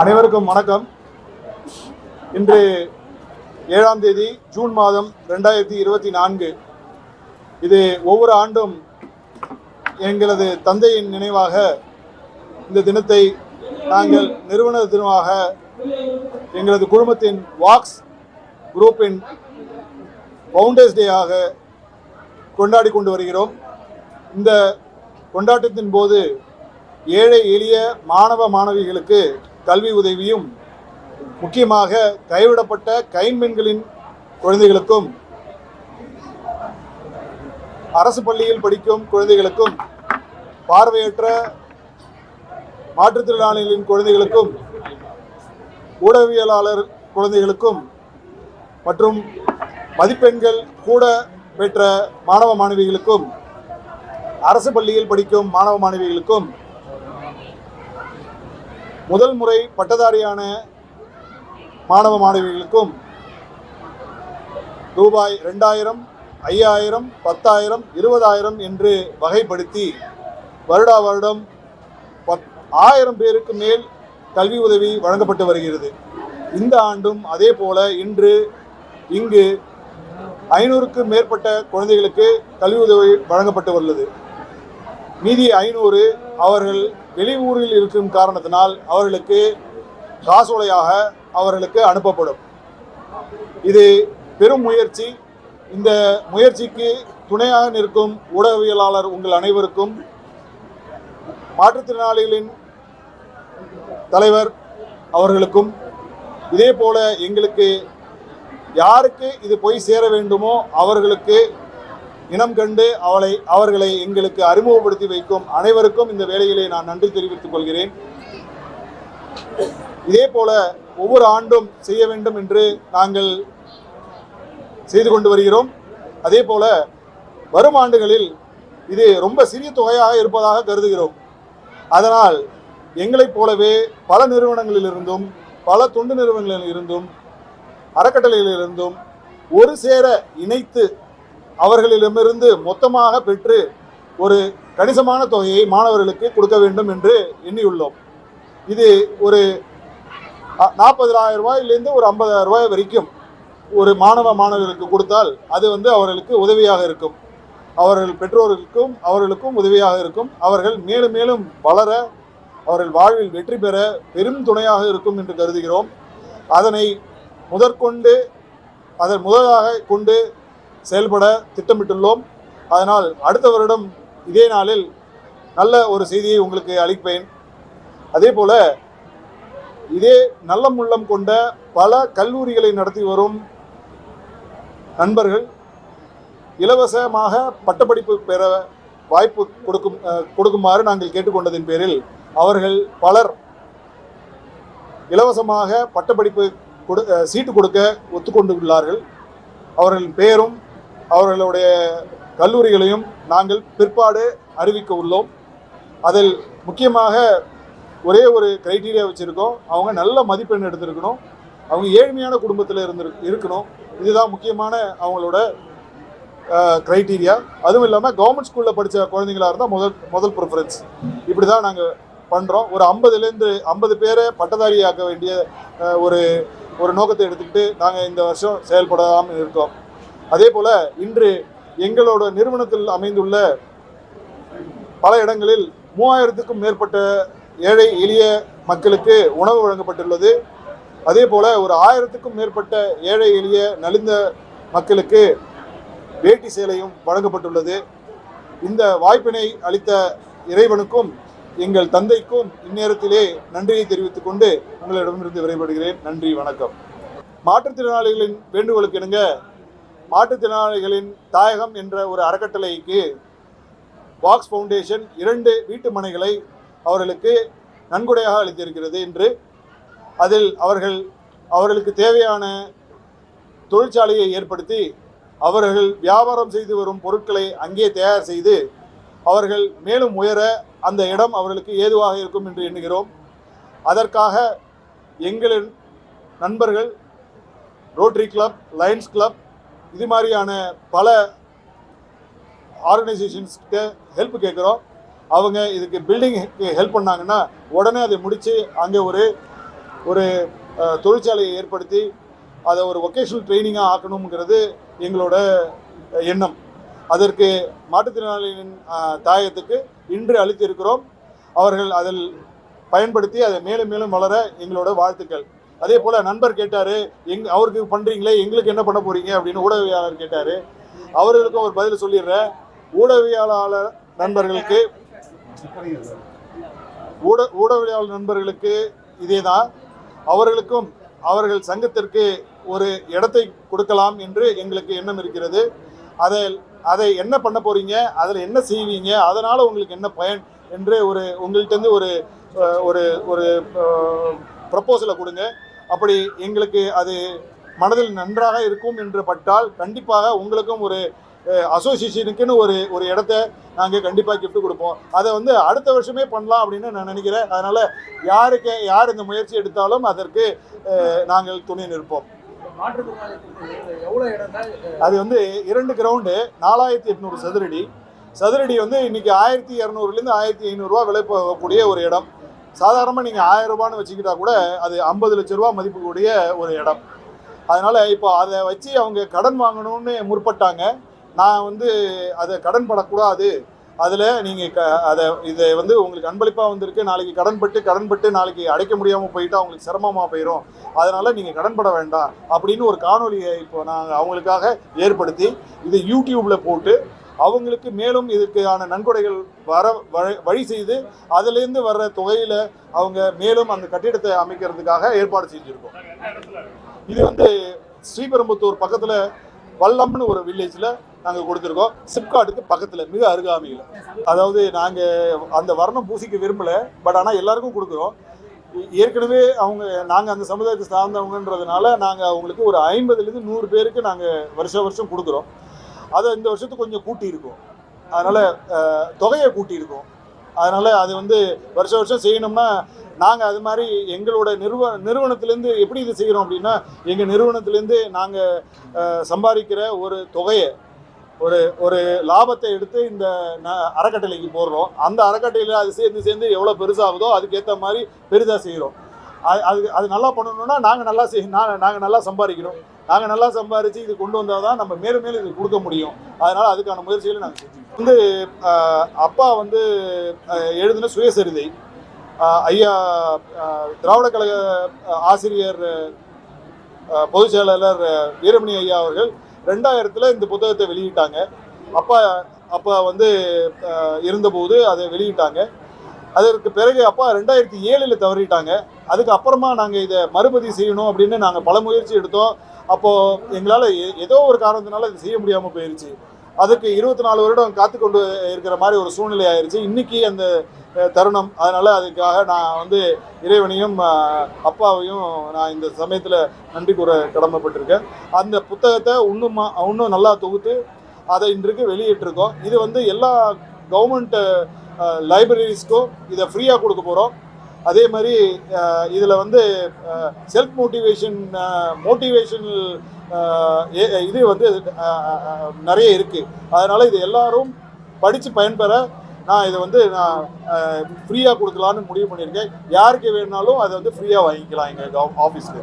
அனைவருக்கும் வணக்கம். இன்று ஏழாம் தேதி ஜூன் மாதம் ரெண்டாயிரத்தி இருபத்தி நான்கு. இது ஒவ்வொரு ஆண்டும் எங்களது தந்தையின் நினைவாக இந்த தினத்தை நாங்கள் நிறுவன தினமாக எங்களது குழுமத்தின் வாக்ஸ் குரூப்பின் பவுண்டர்ஸ் டேயாக கொண்டாடி கொண்டு வருகிறோம். இந்த கொண்டாட்டத்தின் போது ஏழை எளிய மாணவ மாணவிகளுக்கு கல்வி உதவியும் முக்கியமாக கைவிடப்பட்ட கைம்பெண்களின் குழந்தைகளுக்கும் அரசு பள்ளியில் படிக்கும் குழந்தைகளுக்கும் பார்வையற்ற மாற்றுத்திறனாளிகளின் குழந்தைகளுக்கும் ஊடகவியலாளர் குழந்தைகளுக்கும் மற்றும் மதிப்பெண்கள் கூட பெற்ற மாணவ மாணவிகளுக்கும் அரசு பள்ளியில் படிக்கும் மாணவ மாணவிகளுக்கும் முதல் முறை பட்டதாரியான மாணவ மாணவிகளுக்கும் ரூபாய் ரெண்டாயிரம் ஐயாயிரம் பத்தாயிரம் இருபதாயிரம் என்று வகைப்படுத்தி வருடா வருடம் பத் ஆயிரம் பேருக்கு மேல் கல்வி உதவி வழங்கப்பட்டு வருகிறது. இந்த ஆண்டும் அதே போல இன்று இங்கு ஐநூறுக்கு மேற்பட்ட குழந்தைகளுக்கு கல்வி உதவி வழங்கப்பட்டு உள்ளது. மீதி ஐநூறு அவர்கள் வெளியூரில் இருக்கும் காரணத்தினால் அவர்களுக்கு காசோலையாக அவர்களுக்கு அனுப்பப்படும். இது பெரும் முயற்சி. இந்த முயற்சிக்கு துணையாக நிற்கும் ஊடகவியலாளர் உங்கள் அனைவருக்கும் மாற்றுத்திறனாளிகளின் தலைவர் அவர்களுக்கும் இதே போல எங்களுக்கு யாருக்கு இது போய் சேர வேண்டுமோ அவர்களுக்கு இனம் கண்டு அவளை அவர்களை எங்களுக்கு அறிமுகப்படுத்தி வைக்கும் அனைவருக்கும் இந்த வேலையிலே நான் நன்றி தெரிவித்துக் கொள்கிறேன். இதே போல ஒவ்வொரு ஆண்டும் செய்ய வேண்டும் என்று நாங்கள் செய்து கொண்டு வருகிறோம். அதே போல வரும் ஆண்டுகளில் இது ரொம்ப சிறிய தொகையாக இருப்பதாக கருதுகிறோம். அதனால் எங்களைப் போலவே பல நிறுவனங்களிலிருந்தும் பல தொண்டு நிறுவனங்களில் இருந்தும் அறக்கட்டளையிலிருந்தும் ஒரு சேர இணைத்து அவர்களிடமிருந்து மொத்தமாக பெற்று ஒரு கணிசமான தொகையை மாணவர்களுக்கு கொடுக்க வேண்டும் என்று எண்ணியுள்ளோம். இது ஒரு நாற்பதாயிரம் ரூபாயிலேருந்து ஒரு ஐம்பதாயிரம் ரூபாய் வரைக்கும் ஒரு மாணவ மாணவர்களுக்கு கொடுத்தால் அது வந்து அவர்களுக்கு உதவியாக இருக்கும். அவர்கள் பெற்றோர்களுக்கும் அவர்களுக்கும் உதவியாக இருக்கும். அவர்கள் மேலும் மேலும் வளர அவர்கள் வாழ்வில் வெற்றி பெற பெரும் துணையாக இருக்கும் என்று கருதுகிறோம். அதனை முதற்கொண்டு அதை முதலாக கொண்டு செயல்பட திட்டமிட்டுள்ளோம். அதனால் அடுத்த வருடம் இதே நாளில் நல்ல ஒரு செய்தியை உங்களுக்கு அளிப்பேன். அதே போல இதே நல்ல முள்ளம் கொண்ட பல கல்லூரிகளை நடத்தி வரும் நண்பர்கள் இலவசமாக பட்டப்படிப்பு பெற வாய்ப்பு கொடுக்கும் கொடுக்குமாறு நாங்கள் கேட்டுக்கொண்டதின் பேரில் அவர்கள் பலர் இலவசமாக பட்டப்படிப்பு கொடு சீட்டு கொடுக்க ஒத்துக்கொண்டுள்ளார்கள். அவர்களின் பெயரும் அவர்களுடைய கல்லூரிகளையும் நாங்கள் பிற்பாடு அறிவிக்க உள்ளோம். அதில் முக்கியமாக ஒரே ஒரு கிரைட்டீரியா வச்சுருக்கோம். அவங்க நல்ல மதிப்பெண் எடுத்திருக்கணும். அவங்க ஏழ்மையான குடும்பத்தில் இருந்து இருக்கணும். இதுதான் முக்கியமான அவங்களோட க்ரைட்டீரியா அதுவும் இல்லாமல் கவர்மெண்ட் ஸ்கூலில் படித்த குழந்தைங்களா இருந்தால் முதல் முதல் ப்ரிஃபரன்ஸ் இப்படி தான் நாங்கள் பண்ணுறோம் ஒரு ஐம்பதுலேருந்து ஐம்பது பேரை பட்டதாரியாக்க வேண்டிய ஒரு ஒரு நோக்கத்தை எடுத்துக்கிட்டு நாங்கள் இந்த வருஷம் செயல்படாமல் இருக்கோம். அதே போல் இன்று எங்களோட நிறுவனத்தில் அமைந்துள்ள பல இடங்களில் மூவாயிரத்துக்கும் மேற்பட்ட ஏழை எளிய மக்களுக்கு உணவு வழங்கப்பட்டுள்ளது. அதே போல் ஒரு ஆயிரத்துக்கும் மேற்பட்ட ஏழை எளிய நலிந்த மக்களுக்கு வேட்டி சேலையும் வழங்கப்பட்டுள்ளது. இந்த வாய்ப்பினை அளித்த இறைவனுக்கும் எங்கள் தந்தைக்கும் இந்நேரத்திலே நன்றியை தெரிவித்துக் கொண்டு உங்களிடமிருந்து விரைபடுகிறேன் நன்றி வணக்கம். மாற்றுத்திறனாளிகளின் வேண்டுகோளுக்கு இணங்க மாற்றுத்திறனாளிகளின் தாயகம் என்ற ஒரு அறக்கட்டளைக்கு பாக்ஸ் ஃபவுண்டேஷன் இரண்டு வீட்டு மனைகளை அவர்களுக்கு நன்கொடையாக அளித்திருக்கிறது என்று அதில் அவர்கள் அவர்களுக்கு தேவையான தொழிற்சாலையை ஏற்படுத்தி அவர்கள் வியாபாரம் செய்து வரும் பொருட்களை அங்கே தயார் செய்து அவர்கள் மேலும் உயர அந்த இடம் அவர்களுக்கு ஏதுவாக இருக்கும் என்று எண்ணுகிறோம். அதற்காக எங்களின் நண்பர்கள் ரோட்டரி கிளப் லயன்ஸ் கிளப் இது மாதிரியான பல ஆர்கனைசேஷன்ஸ்கிட்ட ஹெல்ப் கேட்குறோம். அவங்க இதுக்கு பில்டிங் ஹெல்ப் பண்ணாங்கன்னா உடனே அதை முடித்து அங்கே ஒரு ஒரு தொழிற்சாலையை ஏற்படுத்தி அதை ஒரு ஒகேஷனல் ட்ரைனிங்காக ஆக்கணுங்கிறது எங்களோட எண்ணம். அதற்கு மாற்றுத்திறனாளிகளின் தாயத்துக்கு இன்று அளித்திருக்கிறோம். அவர்கள் அதில் பயன்படுத்தி அதை மேலும் மேலும் வளர எங்களோட வாழ்த்துக்கள். அதே போல் நண்பர் கேட்டார் எங் அவருக்கு பண்ணுறீங்களே எங்களுக்கு என்ன பண்ண போகிறீங்க அப்படின்னு ஊடகவியாளர் கேட்டார். அவர்களுக்கும் ஒரு பதில் சொல்லிடுறேன். ஊடகவியலாளர் நண்பர்களுக்கு ஊட ஊடகவியலாளர் நண்பர்களுக்கு இதே தான் அவர்களுக்கும் அவர்கள் சங்கத்திற்கு ஒரு இடத்தை கொடுக்கலாம் என்று எங்களுக்கு எண்ணம் இருக்கிறது. அதை அதை என்ன பண்ண போகிறீங்க அதில் என்ன செய்வீங்க? அதனால் உங்களுக்கு என்ன பயன் என்று ஒரு உங்கள்கிட்ட ஒரு ஒரு ஒரு ப்ரப்போசலை கொடுங்க. அப்படி எங்களுக்கு அது மனதில் நன்றாக இருக்கும் என்று பட்டால் கண்டிப்பாக உங்களுக்கும் ஒரு அசோசியேஷனுக்குன்னு ஒரு ஒரு இடத்த நாங்கள் கண்டிப்பாக கிஃப்ட் கொடுப்போம். அதை வந்து அடுத்த வருஷமே பண்ணலாம் அப்படின்னு நான் நினைக்கிறேன். அதனால் யாருக்கு யார் இந்த முயற்சி எடுத்தாலும் அதற்கு நாங்கள் துணை நிற்போம். அது வந்து இரண்டு கிரவுண்டு நாலாயிரத்தி எட்நூறு சதுரடி. சதுரடி வந்து இன்னைக்கு ஆயிரத்தி இரநூறுலேருந்து ஆயிரத்தி ஐநூறுரூவா விலை போகக்கூடிய ஒரு இடம். சாதாரணமாக நீங்கள் ஆயிரம் ரூபான்னு வச்சுக்கிட்டா கூட அது ஐம்பது லட்ச ரூபா மதிப்பு கூடிய ஒரு இடம். அதனால் இப்போ அதை வச்சு அவங்க கடன் வாங்கணும்னு முற்பட்டாங்க. நான் வந்து அதை கடன் படக்கூடாது. அதில் நீங்கள் க அதை இதை வந்து உங்களுக்கு அன்பளிப்பாக வந்திருக்கு. நாளைக்கு கடன் பட்டு கடன் பட்டு நாளைக்கு அடைக்க முடியாமல் போயிட்டா அவங்களுக்கு சிரமமாக போயிடும் அதனால் நீங்கள் கடன் பட வேண்டாம். அப்படின்னு ஒரு காணொலியை இப்போ நாங்கள் அவங்களுக்காக ஏற்படுத்தி இதை யூடியூப்பில் போட்டு அவங்களுக்கு மேலும் இதுக்கான நன்கொடைகள் வர வழி- வழி செய்து அதுலேருந்து வர்ற தொகையில் அவங்க மேலும் அந்த கட்டிடத்தை அமைக்கிறதுக்காக ஏற்பாடு செஞ்சுருக்கோம். இது வந்து ஸ்ரீபெரும்புத்தூர் பக்கத்தில் வல்லம்னு ஒரு வில்லேஜில் நாங்கள் கொடுத்துருக்கோம். சிப்காட்டுக்கு பக்கத்தில் மிக அருகாமையில். அதாவது நாங்கள் அந்த வர்ணம் பூசிக்க விரும்பலை பட் ஆனால் எல்லாருக்கும் கொடுக்குறோம். ஏற்கனவே அவங்க நாங்கள் அந்த சமுதாயத்தை சார்ந்தவங்கன்றதுனால நாங்கள் அவங்களுக்கு ஒரு ஐம்பதுலேருந்து நூறு பேருக்கு நாங்கள் வருஷம் வருஷம் கொடுக்குறோம். அதை இந்த வருஷத்துக்கு கொஞ்சம் கூட்டியிருக்கும். அதனால் தொகையை கூட்டியிருக்கும். அதனால் அது வந்து வருஷ வருஷம் செய்யணும்னா நாங்கள் அது மாதிரி எங்களோட நிறுவ நிறுவனத்துலேருந்து எப்படி இது செய்கிறோம் அப்படின்னா எங்கள் நிறுவனத்துலேருந்து நாங்கள் சம்பாதிக்கிற ஒரு தொகையை ஒரு ஒரு லாபத்தை எடுத்து இந்த ந- அறக்கட்டளைக்கு போடுறோம். அந்த அறக்கட்டளையில் அது சேர்ந்து சேர்ந்து எவ்வளோ பெருசாகுதோ அதுக்கேற்ற மாதிரி பெரிதாக செய்கிறோம் அது அது அது நல்லா பண்ணணும்னா நாங்கள் நல்லா செய் நான் நாங்கள் நல்லா சம்பாதிக்கணும் நாங்கள் நல்லா சம்பாரித்து இது கொண்டு வந்தால் தான் நம்ம மேலும் மேலும் இது கொடுக்க முடியும். அதனால் அதுக்கான முயற்சிகளை நாங்கள் செஞ்சோம் வந்து அப்பா வந்து எழுதின சுயசரிதை. ஐயா திராவிட கழக ஆசிரியர் ஆஹ், பொதுச் செயலாளர் வீரமணி ஐயா அவர்கள் ரெண்டாயிரத்தில் இந்த புத்தகத்தை வெளியிட்டாங்க. அப்பா அப்பா வந்து இருந்தபோது அதை வெளியிட்டாங்க. அதற்கு பிறகு அப்பா ரெண்டாயிரத்தி ஏழில் தவறிட்டாங்க. அதுக்கு அப்புறமா நாங்கள் இதை மறுபதிவு செய்யணும் அப்படின்னு நாங்கள் பல முயற்சி எடுத்தோம். அப்போது எங்களால் ஏதோ ஒரு காரணத்தினால இது செய்ய முடியாமல் போயிடுச்சு அதுக்கு இருபத்தி நாலு வருடம் காத்து கொண்டு இருக்கிற மாதிரி ஒரு சூழ்நிலை ஆயிடுச்சு இன்னைக்கு அந்த தருணம். அதனால் அதுக்காக நான் வந்து இறைவனையும் அப்பாவையும் நான் இந்த சமயத்தில் நன்றி கூற கடமைப்பட்டிருக்கேன். அந்த புத்தகத்தை இன்னும் இன்னும் நல்லா தொகுத்து அதை இன்றைக்கு வெளியிட்டிருக்கோம். இது வந்து எல்லா கவர்மெண்ட் லைப்ரரிஸ்க்கும் uh, இதை ஃப்ரீயாக கொடுக்க போகிறோம் அதே மாதிரி uh, இதில் வந்து செல்ஃப் மோட்டிவேஷன் மோட்டிவேஷனல் இது வந்து uh, நிறைய இருக்குது அதனால் இது எல்லாரும் படித்து பயன்பெற நான் இதை வந்து நான் ஃப்ரீயாக கொடுக்கலான்னு முடிவு பண்ணியிருக்கேன். யாருக்கு வேணுனாலும் அதை வந்து ஃப்ரீயாக வாங்கிக்கலாம் எங்கள் ஆஃபீஸில்